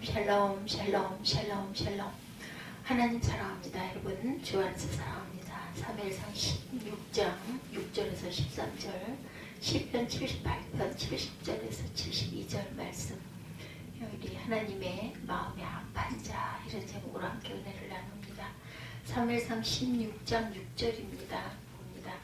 샬롬 샬롬 샬롬 샬롬. 하나님 사랑합니다 여러분. 주 안에서 사랑합니다. 3일상 16장 6절에서 13절 10편 78편 70절에서 72절 말씀. 우리 하나님의 마음의 아픈 자 이런 제목으로 함께 은혜를 나눕니다. 3일상 16장 6절입니다. 봅니다.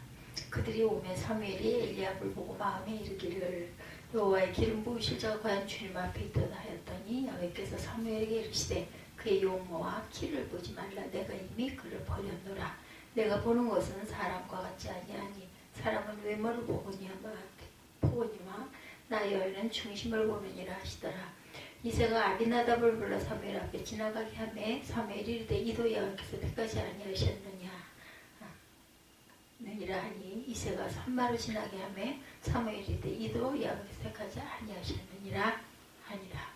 그들이 오면 사무엘이 엘리압을 보고 마음에 이르기를 여호와의 기름 부으실 자가 과연 주님 앞에 있도다 하였더니 여호와께서 사무엘에게 이르시되 그의 용모와 키를 보지 말라. 내가 이미 그를 버렸노라. 내가 보는 것은 사람과 같지 아니하니 사람은 외모를 보거니와 보거니와 나 여인은 중심을 보느니라 하시더라. 이세가 아비나답을 불러 사무엘 앞에 지나가게 하매 사무엘이 이르되 이도 여호와께서 택하지 아니하셨느냐 느니라 하니 이세가 산마를 지나게 하매 사무엘이 이르되 이도 여호와께서 택하지 아니하셨느니라 하니라.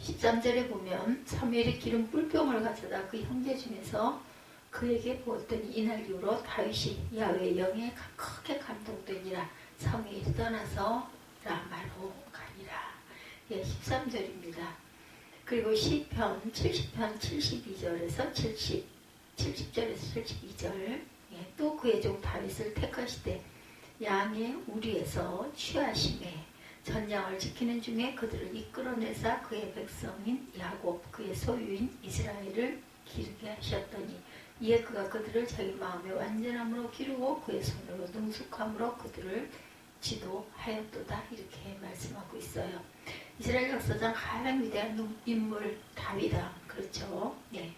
13절에 보면 사무엘이 기름 뿔병을 가져다 그 형제 중에서 그에게 부었더니 이날 이후로 다윗이 야외의 영에 크게 감동되니라. 사무엘이 떠나서 라마로 가니라. 예, 13절입니다. 그리고 시편 70편 72절에서 70, 70절에서 72절. 예, 또 그의 종 다윗을 택하시되 양의 우리에서 취하심에 전장을 지키는 중에 그들을 이끌어내사 그의 백성인 야곱 그의 소유인 이스라엘을 기르게 하셨더니 이에 그가 그들을 자기 마음의 완전함으로 기르고 그의 손으로 능숙함으로 그들을 지도하였도다 이렇게 말씀하고 있어요. 이스라엘 역사상 가장 위대한 인물 다윗왕 그렇죠. 네.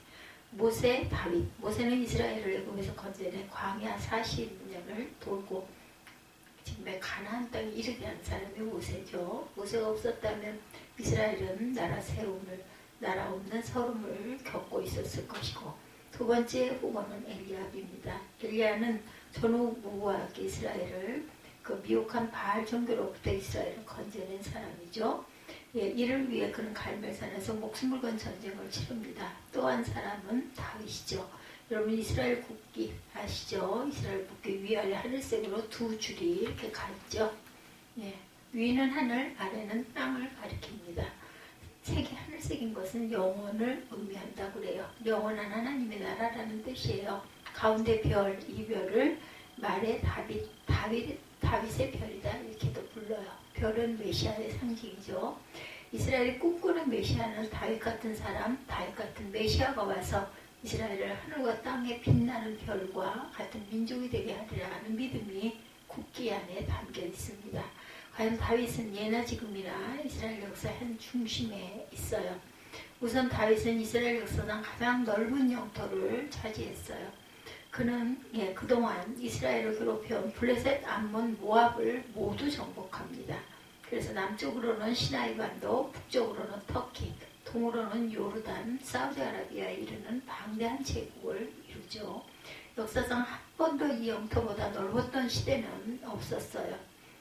모세 다윗 모세는 이스라엘을 애굽에서 건져내 광야 40년을 돌고 지금의 가나안 땅에 이르게 한 사람이 모세죠. 모세가 없었다면 이스라엘은 나라 세움을 나라 없는 서름을 겪고 있었을 것이고 두 번째 후보는 엘리압입니다. 엘리야는 전후무후하게 이스라엘을 그 미혹한 바알 종교로부터 이스라엘을 건져낸 사람이죠. 예, 이를 위해 그는 갈멜산에서 목숨을 건 전쟁을 치릅니다. 또 한 사람은 다윗이죠. 여러분 이스라엘 국기 아시죠? 이스라엘 국기 위아래 하늘색으로 두 줄이 이렇게 가 있죠. 예, 위는 하늘, 아래는 땅을 가리킵니다. 색이 하늘색인 것은 영원을 의미한다고 그래요. 영원한 하나님의 나라라는 뜻이에요. 가운데 별, 이 별을 말의 다윗, 다윗, 다윗의 별이다 이렇게도 불러요. 별은 메시아의 상징이죠. 이스라엘이 꿈꾸는 메시아는 다윗 같은 사람, 다윗 같은 메시아가 와서 이스라엘을 하늘과 땅에 빛나는 별과 같은 민족이 되게 하리라 하는 믿음이 국기 안에 담겨 있습니다. 과연 다윗은 예나 지금이나 이스라엘 역사 한 중심에 있어요. 우선 다윗은 이스라엘 역사상 가장 넓은 영토를 차지했어요. 그는 예, 그동안 이스라엘을 괴롭혀온 블레셋, 암몬, 모압을 모두 정복합니다. 그래서 남쪽으로는 시나이 반도, 북쪽으로는 터키, 동으로는 요르단, 사우디아라비아에 이르는 방대한 제국을 이루죠. 역사상 한 번도 이 영토보다 넓었던 시대는 없었어요.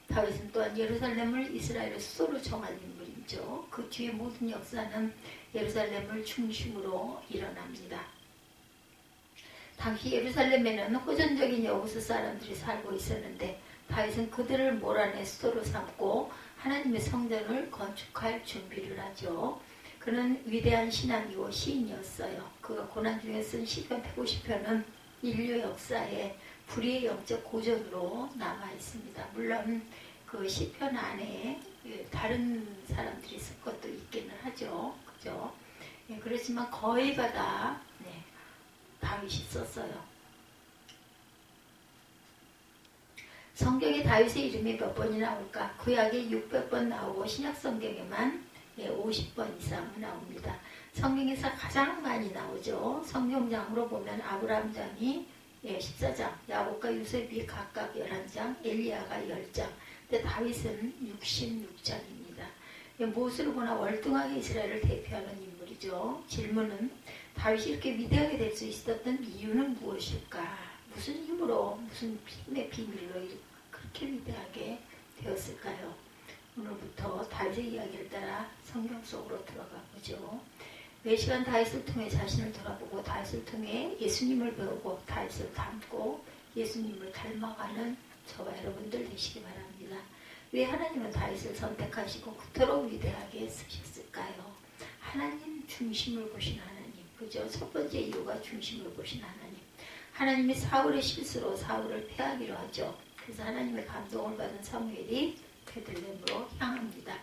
다윗은 또한 예루살렘을 이스라엘의 수도로 정한 인물이죠. 그 뒤에 모든 역사는 예루살렘을 중심으로 일어납니다. 당시 예루살렘에는 호전적인 여우스 사람들이 살고 있었는데 다윗은 그들을 몰아내 수도로 삼고 하나님의 성전을 건축할 준비를 하죠. 그는 위대한 신앙이고 시인이었어요. 그가 고난 중에 쓴 시편 150편은 인류 역사에 불의의 영적 고전으로 남아 있습니다. 물론 그 시편 안에 다른 사람들이 쓴 것도 있기는 하죠. 그죠? 예, 그렇지만 거의가 다 네, 다윗이 썼어요. 성경에 다윗의 이름이 몇 번이 나 올까? 구약에 600번 나오고 신약 성경에만 50번 이상 나옵니다. 성경에서 가장 많이 나오죠. 성경장으로 보면 아브라함장이 14장, 야곱과 유셉이 각각 11장, 엘리야가 10장. 근데 다윗은 66장입니다. 무엇으로 보나 월등하게 이스라엘을 대표하는 인물이죠. 질문은 다윗이 이렇게 위대하게 될 수 있었던 이유는 무엇일까? 무슨 힘으로, 무슨 힘의 비밀로 그렇게 위대하게 되었을까요? 오늘부터 다윗의 이야기를 따라 성경 속으로 들어가 보죠. 매 시간 다윗을 통해 자신을 돌아보고 다윗을 통해 예수님을 배우고 다윗을 닮고 예수님을 닮아가는 저와 여러분들 되시기 바랍니다. 왜 하나님은 다윗을 선택하시고 그토록 위대하게 쓰셨을까요? 하나님 중심을 보신 하나님. 그죠? 첫 번째 이유가 중심을 보신 하나님. 하나님이 사울의 실수로 사울을 패하기로 하죠. 그래서 하나님의 감동을 받은 사무엘이 베들렘으로 향합니다.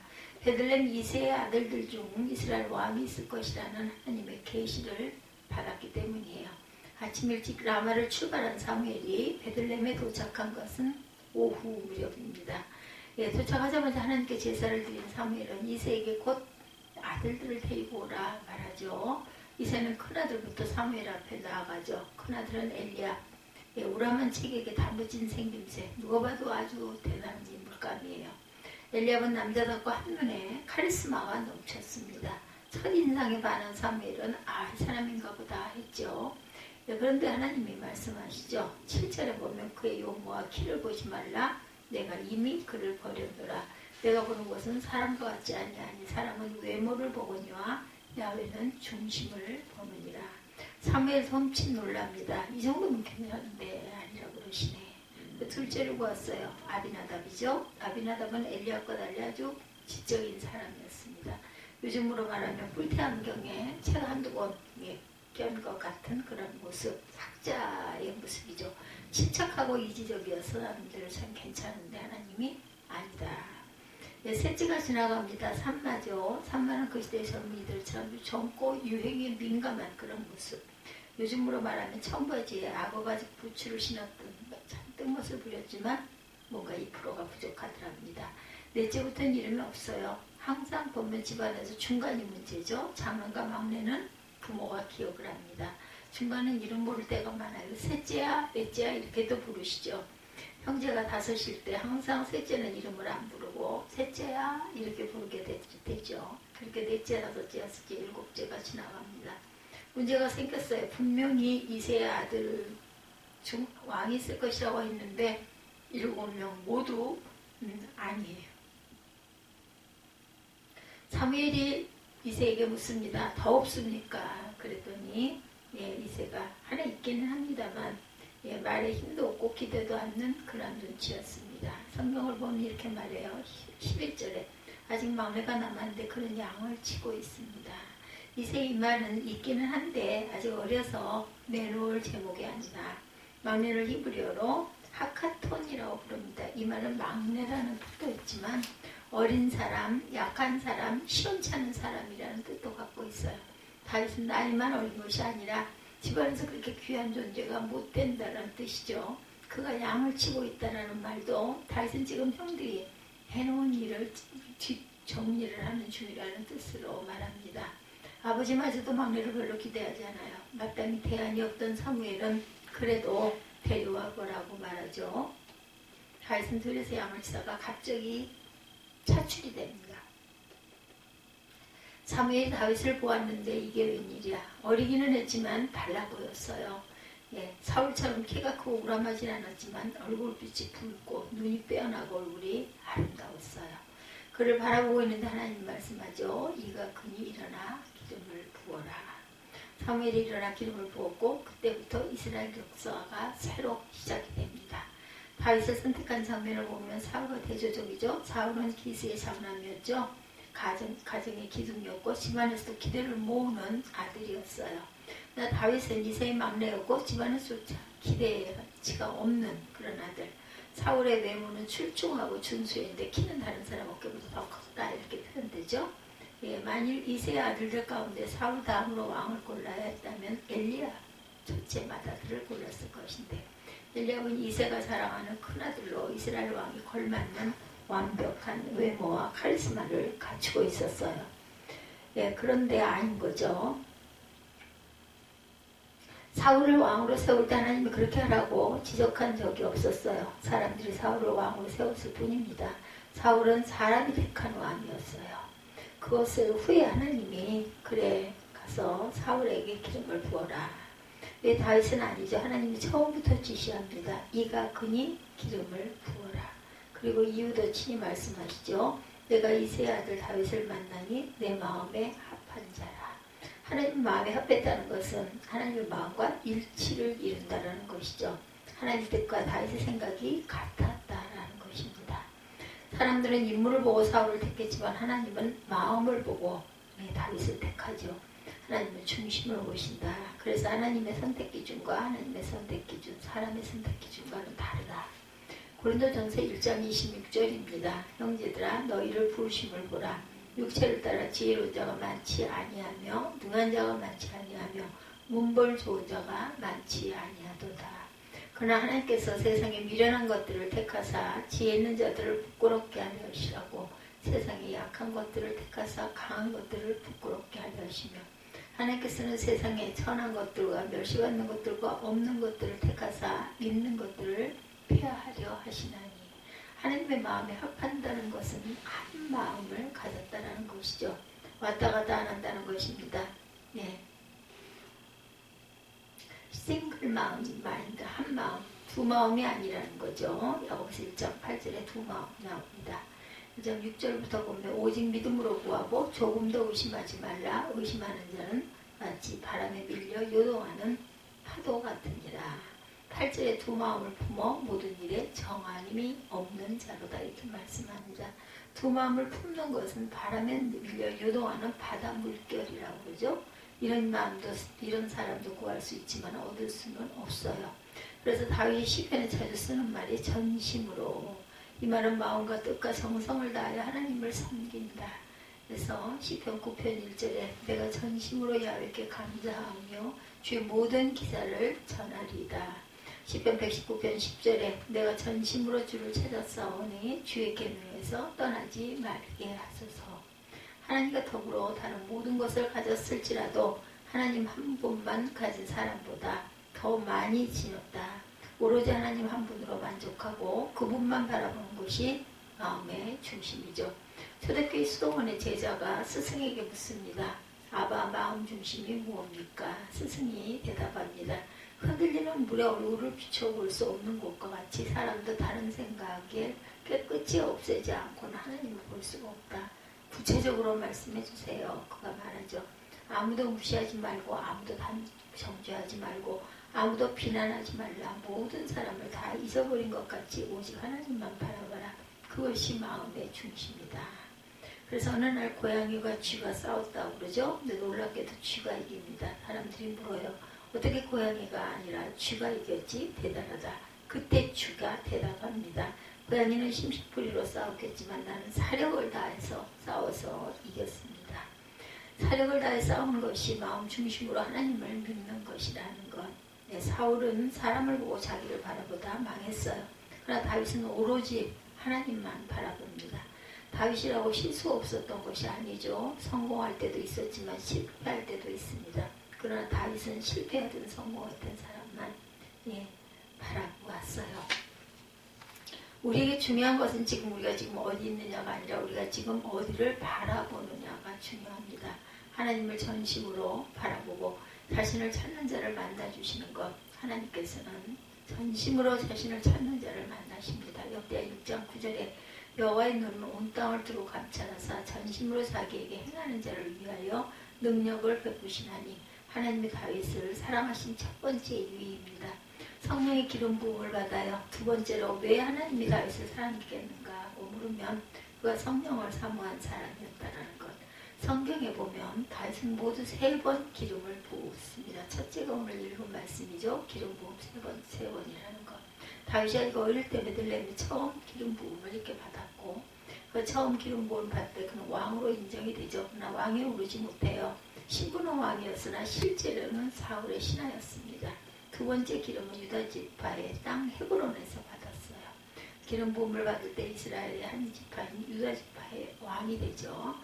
베들렘 이세의 아들들 중 이스라엘 왕이 있을 것이라는 하나님의 계시를 받았기 때문이에요. 아침 일찍 라마를 출발한 사무엘이 베들렘에 도착한 것은 오후 무렵입니다. 예, 도착하자마자 하나님께 제사를 드린 사무엘은 이세에게 곧 아들들을 데리고 오라 말하죠. 이세는 큰아들부터 사무엘 앞에 나아가죠. 큰아들은 엘리야. 예, 우람한 책에게 단무진 생김새. 누가 봐도 아주 대단한 인물감이에요. 엘리압은 남자답고 한눈에 카리스마가 넘쳤습니다. 첫인상에 반한 사무엘은 아, 이 사람인가 보다 했죠. 예, 그런데 하나님이 말씀하시죠. 7절에 보면 그의 용모와 키를 보지 말라. 내가 이미 그를 버렸노라. 내가 보는 것은 사람과 같지 아니하니 사람은 외모를 보거니와 야훼는 중심을 보느니라. 사무엘 솜칫 놀랍니다. 이 정도면 괜찮은데 아니라고 그러시네. 그 둘째를 보았어요. 아비나답이죠. 아비나답은 엘리압과 달리 아주 지적인 사람이었습니다. 요즘으로 말하면 뿔테안경에 책 한두 권 껴것 같은 그런 모습, 학자의 모습이죠. 침착하고 이지적이어서 사람들은 참 괜찮은데 하나님이 아니다. 네, 셋째가 지나갑니다. 산마죠. 산마는 그 시대 젊은이들처럼 젊고 유행에 민감한 그런 모습. 요즘으로 말하면 청바지에 악어가지 부츠를 신었던 잔뜩 멋을 부렸지만 뭔가 2%가 부족하더랍니다. 넷째부터는 이름이 없어요. 항상 보면 집안에서 중간이 문제죠. 장남과 막내는 부모가 기억을 합니다. 중간은 이름 모를 때가 많아요. 셋째야, 넷째야 이렇게도 부르시죠. 형제가 다섯일 때 항상 셋째는 이름을 안 부르고 셋째야 이렇게 부르게 되죠. 그렇게 넷째, 다섯째, 여섯째, 일곱째가 지나갑니다. 문제가 생겼어요. 분명히 이세 아들 중 왕이 있을 것이라고 했는데 일곱 명 모두 음, 아니에요. 사무엘이 이세에게 묻습니다. 더 없습니까? 그랬더니 예, 이세가 하나 있기는 합니다만 예, 말에 힘도 없고 기대도 않는 그런 눈치였습니다. 성경을 보면 이렇게 말해요. 11절에 아직 막내가 남았는데 그런 양을 치고 있습니다. 이세 이 말은 있기는 한데 아직 어려서 내놓을 제목이 아니라 막내를 히브리어로 하카톤이라고 부릅니다. 이 말은 막내라는 뜻도 있지만 어린 사람, 약한 사람, 시원찮은 사람이라는 뜻도 갖고 있어요. 다윗은 나이만 어린 것이 아니라 집안에서 그렇게 귀한 존재가 못 된다는 뜻이죠. 그가 양을 치고 있다는 말도 다윗은 지금 형들이 해놓은 일을 뒷 정리를 하는 중이라는 뜻으로 말합니다. 아버지마저도 막내를 별로 기대하지 않아요. 마땅히 대안이 없던 사무엘은 그래도 데려와 보라고 말하죠. 다윗은 들에서 양을 치다가 갑자기 차출이 됩니다. 사무엘이 다윗을 보았는데 이게 웬일이야. 어리기는 했지만 달라 보였어요. 예, 사울처럼 키가 크고 우람하진 않았지만 얼굴빛이 붉고 눈이 빼어나고 얼굴이 아름다웠어요. 그를 바라보고 있는데 하나님 말씀하죠. 이가 그니 일어나 기름을 부어라. 사무엘이 일어나 기름을 부었고 그때부터 이스라엘 역사가 새로 시작이 됩니다. 다윗을 선택한 장면을 보면 사울과 대조적이죠. 사울은 기스의 장남이었죠. 가정, 가정의 기둥이었고 집안에서도 기대를 모으는 아들이었어요. 다윗은 이세의 막내였고 집안에서 기대치가 없는 그런 아들. 사울의 외모는 출중하고 준수했는데 키는 다른 사람 어깨보다 더 컸다 이렇게 표현되죠. 예, 만일 이세 아들들 가운데 사울 다음으로 왕을 골라야 했다면 엘리야 첫째 맏아들을 골랐을 것인데 엘리야는 이세가 사랑하는 큰아들로 이스라엘 왕이 걸맞는 완벽한 외모와 카리스마를 갖추고 있었어요. 예, 그런데 아닌 거죠. 사울을 왕으로 세울 때 하나님이 그렇게 하라고 지적한 적이 없었어요. 사람들이 사울을 왕으로 세웠을 뿐입니다. 사울은 사람이 택한 왕이었어요. 그것을 후에 하나님이 그래 가서 사울에게 기름을 부어라. 왜 다윗은 아니죠. 하나님이 처음부터 지시합니다. 이가 그니 기름을 부어라. 그리고 이유도 친히 말씀하시죠. 내가 이세 아들 다윗을 만나니 내 마음에 합한 자라. 하나님 마음에 합했다는 것은 하나님의 마음과 일치를 이룬다라는 것이죠. 하나님 뜻과 다윗의 생각이 같았다라는 것입니다. 사람들은 인물을 보고 사울을 택했지만 하나님은 마음을 보고 네, 다윗을 택하죠. 하나님은 중심을 보신다. 그래서 하나님의 선택 기준과 하나님의 선택 기준, 사람의 선택 기준과는 다르다. 고린도전서 1장 26절입니다. 형제들아 너희를 부르심을 보라. 육체를 따라 지혜로운 자가 많지 아니하며 능한 자가 많지 아니하며 문벌 좋은 자가 많지 아니하도다. 그러나 하나님께서 세상에 미련한 것들을 택하사 지혜 있는 자들을 부끄럽게 하려 하시라고 세상에 약한 것들을 택하사 강한 것들을 부끄럽게 하려 하시며 하나님께서는 세상에 천한 것들과 멸시받는 것들과 없는 것들을 택하사 있는 것들을 폐하려 하시나니 하나님의 마음에 합한다는 것은 한 마음을 가졌다라는 것이죠. 왔다 갔다 안 한다는 것입니다. 네. 싱글 마음, 마인드, 한 마음, 두 마음이 아니라는 거죠. 야고보서 1장 8절에 두 마음 나옵니다. 1장 6절부터 보면 오직 믿음으로 구하고 조금 더 의심하지 말라. 의심하는 자는 마치 바람에 밀려 요동하는 파도 같으니라. 8절에 두 마음을 품어 모든 일에 정한임이 없는 자로다 이렇게 말씀합니다. 두 마음을 품는 것은 바람에 밀려 요동하는 바다 물결이라고 그러죠. 이런 마음도 이런 사람도 구할 수 있지만 얻을 수는 없어요. 그래서 다윗이 시편에 자주 쓰는 말이 전심으로 이 말은 마음과 뜻과 정성을 다하여 하나님을 섬긴다. 그래서 시편 9편 1절에 내가 전심으로 야외께 감사하며 주의 모든 기사를 전하리다. 시편 119편 10절에 내가 전심으로 주를 찾았사오니 주의 계명에서 떠나지 말게 하소서. 하나님과 더불어 다른 모든 것을 가졌을지라도 하나님 한 분만 가진 사람보다 더 많이 지녔다. 오로지 하나님 한 분으로 만족하고 그분만 바라보는 것이 마음의 중심이죠. 초대교회 수동원의 제자가 스승에게 묻습니다. 아바 마음 중심이 무엇입니까? 스승이 대답합니다. 흔들리는 물에 얼굴을 비춰볼 수 없는 것과 같이 사람도 다른 생각에 깨끗이 없애지 않고는 하나님을 볼 수가 없다. 구체적으로 말씀해 주세요. 그가 말하죠. 아무도 무시하지 말고 아무도 정죄하지 말고 아무도 비난하지 말라. 모든 사람을 다 잊어버린 것 같이 오직 하나님만 바라봐라. 그것이 마음의 중심이다. 그래서 어느 날 고양이가 쥐가 싸웠다고 그러죠. 근데 놀랍게도 쥐가 이깁니다. 사람들이 물어요. 어떻게 고양이가 아니라 쥐가 이겼지? 대단하다. 그때 쥐가 대답합니다. 고양이는 심심풀이로 싸웠겠지만 나는 사력을 다해서 싸워서 이겼습니다. 사력을 다해 싸우는 것이 마음 중심으로 하나님을 믿는 것이라는 것. 네, 사울은 사람을 보고 자기를 바라보다 망했어요. 그러나 다윗은 오로지 하나님만 바라봅니다. 다윗이라고 실수 없었던 것이 아니죠. 성공할 때도 있었지만 실패할 때도 있습니다. 그러나 다윗은 실패하든 성공했던 사람만 예, 바라보았어요. 우리에게 중요한 것은 지금 우리가 지금 어디 있느냐가 아니라 우리가 지금 어디를 바라보느냐가 중요합니다. 하나님을 전심으로 바라보고 자신을 찾는 자를 만나주시는 것. 하나님께서는 전심으로 자신을 찾는 자를 만나십니다. 역대 6장 9절에 여호와의 눈은 온 땅을 두루 감찰하사 전심으로 자기에게 행하는 자를 위하여 능력을 베푸시나니 하나님의 다윗을 사랑하신 첫 번째 이유입니다. 성령의 기름 부음을 받아요. 두 번째로 왜 하나님이 다윗을 사랑했겠는가 물으면 그가 성령을 사모한 사람이었다는 것. 성경에 보면 다윗은 모두 세 번 기름을 부었습니다. 첫째가 오늘 읽은 말씀이죠. 기름 부음 세 번, 세 번이라는 것. 다윗이 어릴 때 베들레헴에 처음 기름 부음을 이렇게 받았고 그 처음 기름 부음 받을 때 그는 왕으로 인정이 되죠. 그러나 왕에 오르지 못해요. 신분은 왕이었으나 실제로는 사울의 신하였습니다. 두 번째 기름은 유다 지파의 땅 헤브론에서 받았어요. 기름 부음을 받을 때 이스라엘의 한 지파인 유다 지파의 왕이 되죠.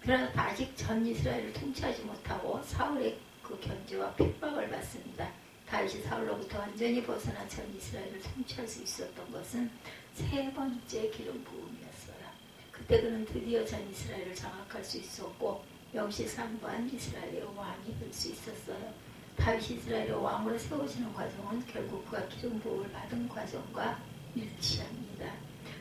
그러나 아직 전 이스라엘을 통치하지 못하고 사울의 그 견제와 핍박을 받습니다. 다윗이 사울로부터 완전히 벗어난 전 이스라엘을 통치할 수 있었던 것은 세 번째 기름 부음이었어요. 그때 그는 드디어 전 이스라엘을 장악할 수 있었고 명시상관 이스라엘의 왕이 될 수 있었어요. 다윗 이스라엘의 왕으로 세워지는 과정은 결국 그가 기름 부음을 받은 과정과 일치합니다.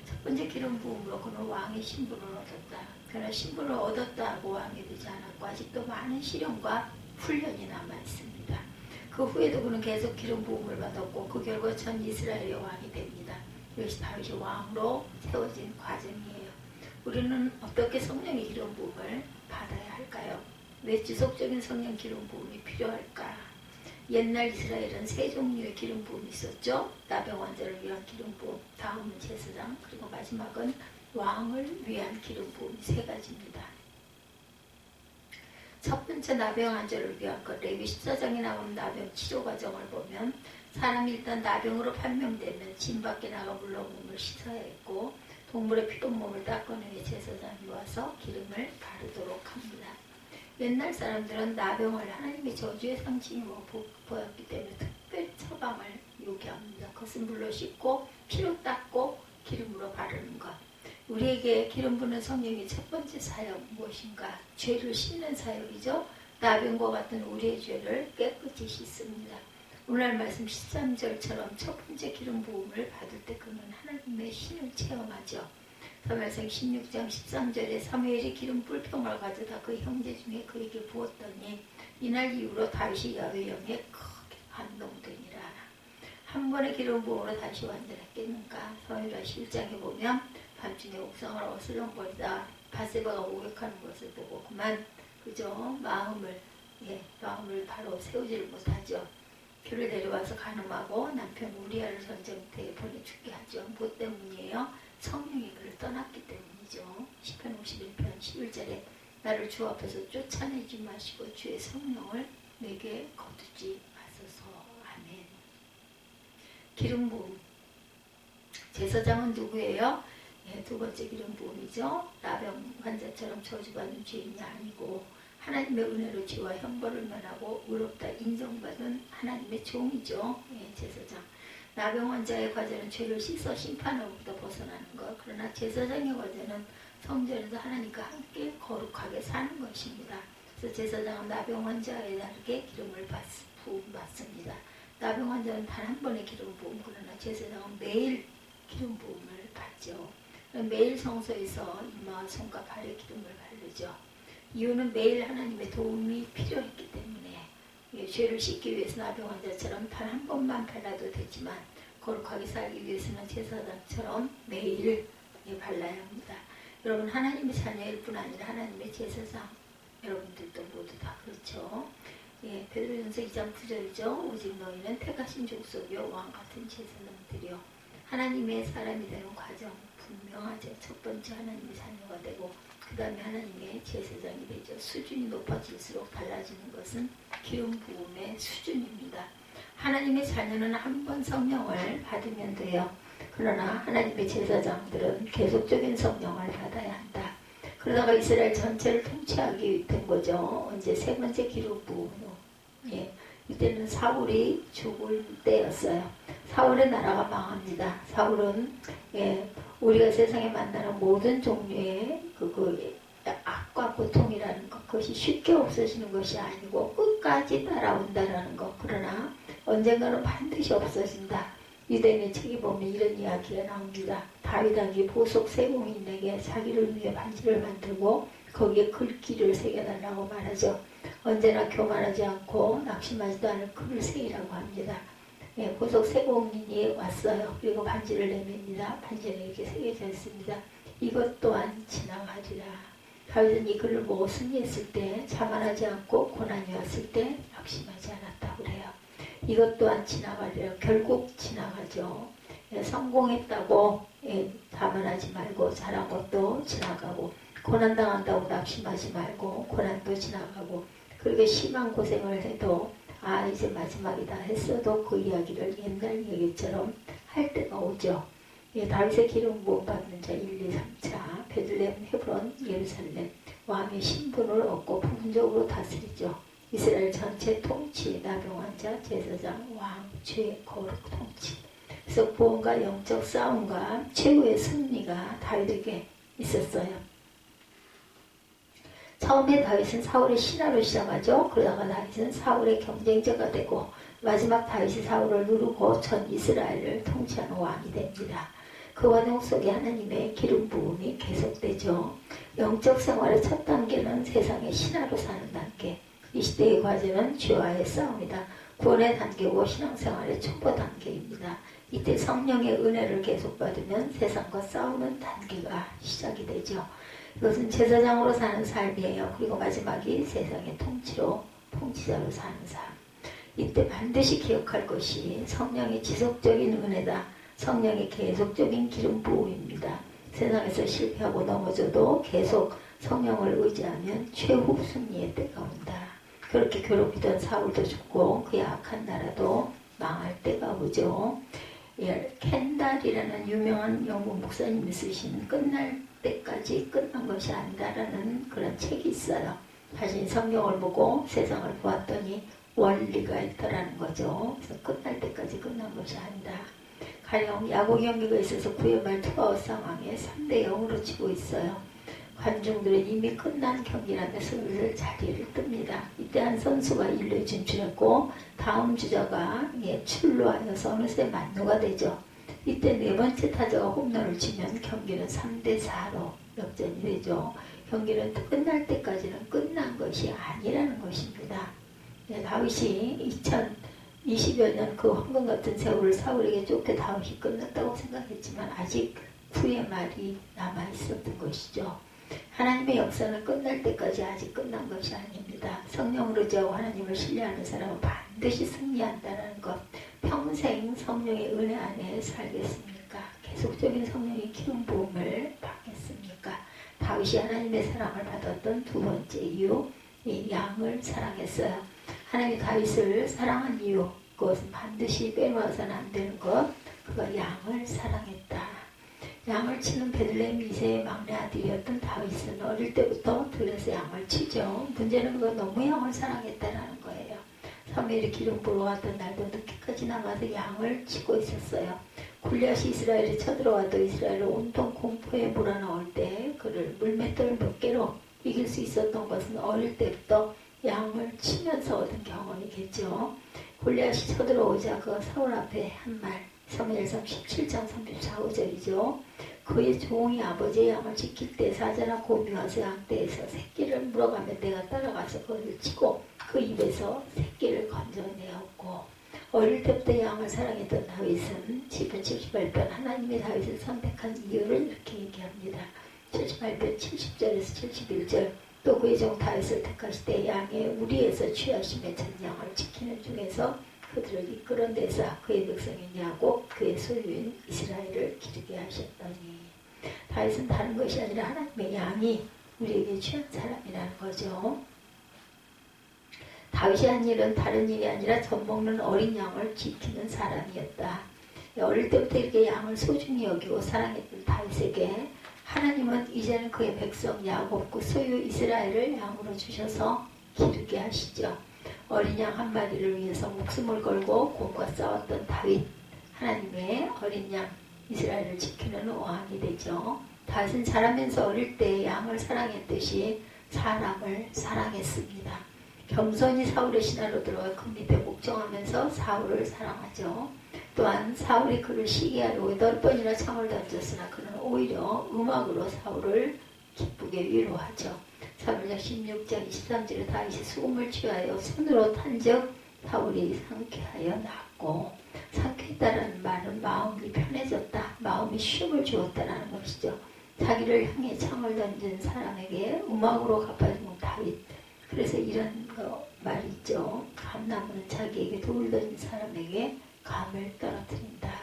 첫 번째 기름 부음으로 그는 왕의 신분을 얻었다. 그러나 신분을 얻었다고 왕이 되지 않았고 아직도 많은 시련과 훈련이 남아 있습니다. 그 후에도 그는 계속 기름 부음을 받았고 그 결과 전 이스라엘의 왕이 됩니다. 이것이 다윗이 왕으로 세워진 과정이에요. 우리는 어떻게 성령의 기름 부음을? 왜 지속적인 성령 기름 부음이 필요할까? 옛날 이스라엘은 세 종류의 기름 부음이 있었죠. 나병 환자를 위한 기름 부음, 다음은 제사장, 그리고 마지막은 왕을 위한 기름 부음이 세 가지입니다. 첫 번째 나병 환자를 위한 것, 레위 14장에 나오는 나병 치료 과정을 보면 사람이 일단 나병으로 판명되면 진 밖에 나가 물러 몸을 씻어야 했고 동물의 피도 몸을 닦은 후에 제사장이 와서 기름을 바르도록 합니다. 옛날 사람들은 나병을 하나님의 저주의 상징으로 보였기 때문에 특별 처방을 요구합니다. 그것은 물로 씻고 피로 닦고 기름으로 바르는 것. 우리에게 기름 부는 성령의 첫 번째 사역 무엇인가? 죄를 씻는 사역이죠. 나병과 같은 우리의 죄를 깨끗이 씻습니다. 오늘 말씀 13절처럼 첫 번째 기름 부음을 받을 때 그는 하나님의 신을 체험하죠. 사무엘상 16장 13절에 사무엘이 기름 뿔병을 가져다 그 형제 중에 그에게 부었더니 이날 이후로 다윗이 야외 영에 크게 감동되니라. 한 번의 기름 부음으로 다시 완전했겠는가? 사무엘하 11장에 보면 밤중에 옥상을 어슬렁거리다 바세바가 오격하는 것을 보고 그만 그저 마음을 예, 마음을 바로 세우지를 못하죠. 그를 데려와서 가늠하고 남편 우리아를 전쟁터에 보내 죽게 하죠. 뭐 때문이에요? 성령이 그를 떠났기 때문이죠. 10편 51편 11절에 나를 주 앞에서 쫓아내지 마시고 주의 성령을 내게 거두지 마소서. 아멘. 기름 부음. 제사장은 누구예요? 예, 두 번째 기름 부음이죠. 나병 환자처럼 저주받는 죄인이 아니고 하나님의 은혜로 죄와 형벌을 면하고 의롭다 인정받은 하나님의 종이죠. 예, 제사장. 나병 환자의 과제는 죄를 씻어 심판으로부터 벗어나는 것. 그러나 제사장의 과제는 성전에서 하나님과 함께 거룩하게 사는 것입니다. 그래서 제사장은 나병 환자에 다르게 기름을 받, 부음받습니다. 나병 환자는 단 한 번의 기름 부음, 그러나 제사장은 매일 기름 부음을 받죠. 매일 성소에서 이마와 손과 발에 기름을 바르죠. 이유는 매일 하나님의 도움이 필요했기 때문에 예, 죄를 씻기 위해서 나병 환자처럼 단 한 번만 발라도 되지만 거룩하게 살기 위해서는 제사장처럼 매일 예, 발라야 합니다. 여러분 하나님의 자녀일 뿐 아니라 하나님의 제사장 여러분들도 모두 다 그렇죠. 예, 베드로전서 2장 9절이죠. 오직 너희는 택하신 족속이요 왕 같은 제사장들이요. 하나님의 사람이 되는 과정 분명하죠. 첫 번째 하나님의 자녀가 되고 그 다음에 하나님의 제사장이 되죠. 수준이 높아질수록 달라지는 것은 기름 부음의 수준입니다. 하나님의 자녀는 한 번 성령을 받으면 돼요. 그러나 하나님의 제사장들은 계속적인 성령을 받아야 한다. 그러다가 이스라엘 전체를 통치하게 된 거죠. 이제 세 번째 부음으로. 예. 이때는 사울이 죽을 때였어요. 사울의 나라가 망합니다. 사울은 예, 우리가 세상에 만나는 모든 종류의 그, 그 악과 고통이라는 것 그것이 쉽게 없어지는 것이 아니고 끝까지 따라온다라는 것 그러나 언젠가는 반드시 없어진다. 유대인의 책이 보면 이런 이야기가 나옵니다. 다윗왕이 보석 세공인에게 자기를 위해 반지를 만들고 거기에 글귀를 새겨달라고 말하죠. 언제나 교만하지 않고 낙심하지도 않을 글을 새기라고 합니다. 예, 보석 세공인이 왔어요. 그리고 반지를 내밉니다. 반지는 이렇게 새겨져 있습니다. 이것 또한 지나가리라. 다윗은 이 글을 보고 승리했을 때 자만하지 않고 고난이 왔을 때 낙심하지 않았다고 그래요. 이것 또한 지나가리라. 결국 지나가죠. 예, 성공했다고 예, 자만하지 말고 잘한 것도 지나가고 고난당한다고 낙심하지 말고 고난도 지나가고 그렇게 심한 고생을 해도 아 이제 마지막이다 했어도 그 이야기를 옛날 얘기처럼 할 때가 오죠. 예, 다윗의 기름 못 받는 자 1, 2, 3차 베들레헴, 헤브론, 예루살렘 왕의 신분을 얻고 부분적으로 다스리죠. 이스라엘 전체 통치, 나병환자, 제사장, 왕, 죄, 거룩 통치. 그래서 구원과 영적 싸움과 최후의 승리가 다윗에게 있었어요. 처음에 다윗은 사울의 신하로 시작하죠. 그러다가 다윗은 사울의 경쟁자가 되고 마지막 다윗이 사울을 누르고 전 이스라엘을 통치하는 왕이 됩니다. 그 과정 속에 하나님의 기름 부음이 계속되죠. 영적 생활의 첫 단계는 세상의 신하로 사는 단계. 이 시대의 과제는 죄와의 싸움이다. 구원의 단계고 신앙생활의 초보 단계입니다. 이때 성령의 은혜를 계속 받으면 세상과 싸우는 단계가 시작이 되죠. 이것은 제사장으로 사는 삶이에요. 그리고 마지막이 세상의 통치로 통치자로 사는 삶. 이때 반드시 기억할 것이 성령의 지속적인 은혜다. 성령의 계속적인 기름 부음입니다. 세상에서 실패하고 넘어져도 계속 성령을 의지하면 최후 승리의 때가 온다. 그렇게 괴롭히던 사울도 죽고 그의 악한 나라도 망할 때가 오죠. 예, 켄달이라는 유명한 영국 목사님이 쓰신 끝날 때까지 끝난 것이 아니다라는 그런 책이 있어요. 자신 성경을 보고 세상을 보았더니 원리가 있다라는 거죠. 그래서 끝날 때까지 끝난 것이 아니다. 가령 야구 경기가 있어서 9회 말 투아웃 상황에 3대 0으로 치고 있어요. 관중들은 이미 끝난 경기라며 슬슬 자리를 뜹니다. 이때 한 선수가 1루 진출했고 다음 주자가 예, 출루하여서 어느새 만루가 되죠. 이때 네 번째 타자가 홈런을 치면 경기는 3대 4로 역전이 되죠. 경기는 끝날 때까지는 끝난 것이 아니라는 것입니다. 네, 다윗이 2020여 년 그 황금 같은 세월을 사울에게 쫓겨 다윗이 끝났다고 생각했지만 아직 후의 말이 남아 있었던 것이죠. 하나님의 역사는 끝날 때까지 아직 끝난 것이 아닙니다. 성령으로 의지하고 하나님을 신뢰하는 사람은 반드시 승리한다는 것. 평생 성령의 은혜 안에 살겠습니까? 계속적인 성령의 기름 부음을 받겠습니까? 다윗이 하나님의 사랑을 받았던 두 번째 이유, 이 양을 사랑했어요. 하나님이 다윗을 사랑한 이유, 그것은 반드시 빼놓아서는 안 되는 것, 그가 양을 사랑했다. 양을 치는 베들레헴 이세의 막내 아들이었던 다윗은 어릴 때부터 들려서 양을 치죠. 문제는 그가 너무 양을 사랑했다라는 거예요. 사무엘이 기름 부러 왔던 날도 늦게까지 남아서 양을 치고 있었어요. 굴리앗이 이스라엘에 쳐들어와도 이스라엘을 온통 공포에 몰아넣을 때 그를 물맷돌 몇 개로 이길 수 있었던 것은 어릴 때부터 양을 치면서 얻은 경험이겠죠. 골리앗이 쳐들어오자 그 사울 앞에 한 말, 사무엘상 17장 34, 5절이죠. 그의 종이 아버지의 양을 지킬 때 사자나 곰이 와서 양떼에서 새끼를 물어가면 내가 따라가서 그를 치고 그 입에서 새끼를 건져내었고 어릴 때부터 양을 사랑했던 다윗은 시편 78편 하나님의 다윗을 선택한 이유를 이렇게 얘기합니다. 78편 70절에서 71절 또 그의 종 다윗을 택하시되 양의 우리에서 취하심의 전양을 지키는 중에서 그들을 이끌어 내사 그의 백성이냐 하고 그의 소유인 이스라엘을 기르게 하셨더니 다윗은 다른 것이 아니라 하나님의 양이 우리에게 취한 사람이라는 거죠. 다윗이 한 일은 다른 일이 아니라 젖먹는 어린 양을 지키는 사람이었다. 어릴 때부터 이렇게 양을 소중히 여기고 사랑했던 다윗에게 하나님은 이제는 그의 백성 야곱 그 소유 이스라엘을 양으로 주셔서 기르게 하시죠. 어린 양 한 마리를 위해서 목숨을 걸고 곰과 싸웠던 다윗 하나님의 어린 양 이스라엘을 지키는 왕이 되죠. 다윗은 자라면서 어릴 때 양을 사랑했듯이 사람을 사랑했습니다. 겸손히 사울의 신하로 들어가 그 밑에 목정하면서 사울을 사랑하죠. 또한 사울이 그를 시기하려고 여덟 번이나 창을 던졌으나 그는 오히려 음악으로 사울을 기쁘게 위로하죠. 사무장 16장 23절에 다윗이 수금을 취하여 손으로 탄적 사울이 상쾌하여 났고 상쾌했다라는 말은 마음이 편해졌다. 마음이 쉼을 주었다라는 것이죠. 자기를 향해 창을 던진 사람에게 음악으로 갚아주는 다윗. 그래서 이런 거 말이 있죠. 감나무는 자기에게 돌을 던진 사람에게 감을 떨어뜨린다.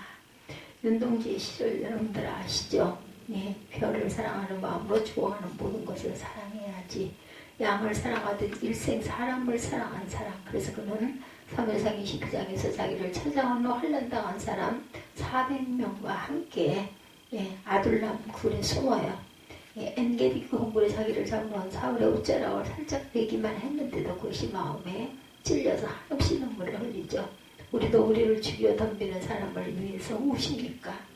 윤동주의 시를 여러분들 아시죠? 예, 별을 사랑하는 마음으로 좋아하는 모든 것을 사랑해야지. 양을 사랑하듯 일생 사람을 사랑한 사람. 그래서 그는 사무상 22장에서 자기를 찾아온 후 환란당한 사람 400명과 함께 예, 아둘람 굴에 숨어요. 예, 엔게디 그 홍굴에 자기를 잡아놓은 사울의 옷자락을 살짝 베기만 했는데도 그것이 마음에 찔려서 한없이 눈물을 흘리죠. 우리도 우리를 죽여 덤비는 사람을 위해서 우십니까?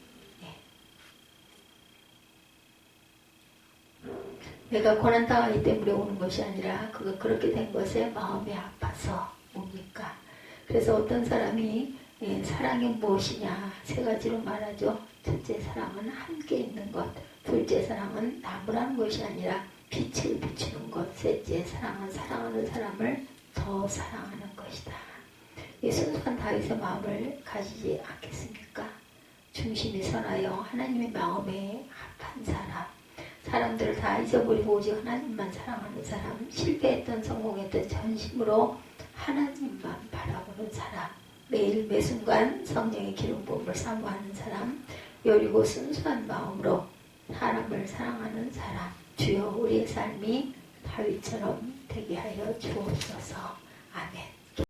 내가 고난당하기 때문에 오는 것이 아니라 그가 그렇게 된 것에 마음이 아파서 옵니까? 그래서 어떤 사람이 예, 사랑이 무엇이냐 세 가지로 말하죠. 첫째 사랑은 함께 있는 것, 둘째 사랑은 나무라는 것이 아니라 빛을 비추는 것, 셋째 사랑은 사랑하는 사람을 더 사랑하는 것이다. 이 순수한 다윗의 마음을 가지지 않겠습니까? 중심이 선하여 하나님의 마음에 합한 사람 사람들을 다 잊어버리고 오직 하나님만 사랑하는 사람 실패했던 성공했던 전심으로 하나님만 바라보는 사람 매일 매순간 성령의 기름 부음을 사모하는 사람 여리고 순수한 마음으로 사람을 사랑하는 사람 주여 우리의 삶이 다윗처럼 되게 하여 주옵소서. 아멘